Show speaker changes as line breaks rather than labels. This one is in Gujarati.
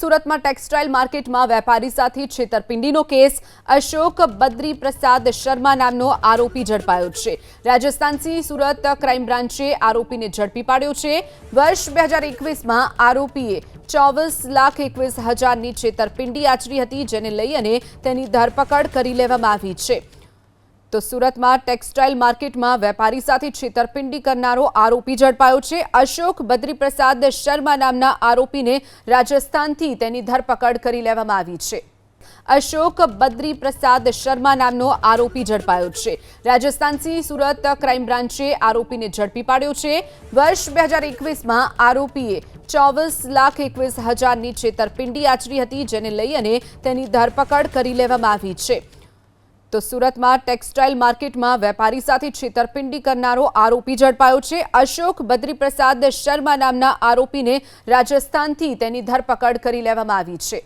સુરતમાં ટેક્સટાઇલ માર્કેટમાં વેપારી સાથે છેતરપિંડીનો કેસ. અશોક બદ્રી પ્રસાદ શર્મા નામનો આરોપી ઝડપાયો છે. રાજસ્થાનથી સુરત ક્રાઇમ બ્રાન્ચે આરોપીને ઝડપી પાડ્યો છે. વર્ષ બે હજાર એકવીસમાં આરોપીએ ચોવીસ લાખ એકવીસ હજારની છેતરપિંડી આચરી હતી, જેને લઈ અને તેની ધરપકડ કરી લેવામાં આવી છે. તો સુરતમાં ટેક્સટાઇલ માર્કેટમાં વેપારી સાથે છેતરપિંડી કરનારો આરોપી ઝડપાયો છે. અશોક બદ્રીપ્રસાદ શર્મા નામના આરોપીને રાજસ્થાનથી તેની ધરપકડ કરી લેવામાં આવી છે. અશોક બદ્રીપ્રસાદ શર્મા નામનો આરોપી ઝડપાયો છે. રાજસ્થાનથી સુરત ક્રાઇમ બ્રાન્ચે આરોપીને ઝડપી પાડ્યો છે. વર્ષ બે હજાર એકવીસમાં આરોપીએ ચોવીસ લાખ એકવીસ હજારની છેતરપિંડી આચરી હતી, જેને લઈ અને તેની ધરપકડ કરી લેવામાં આવી છે. તો સુરતમાં ટેક્સટાઇલ માર્કેટમાં વેપારી સાથે છેતરપિંડી કરનારો આરોપી ઝડપાયો છે. અશોક બદ્રીપ્રસાદ શર્મા નામના આરોપીને રાજસ્થાનથી તેની ધરપકડ કરી લેવામાં આવી છે.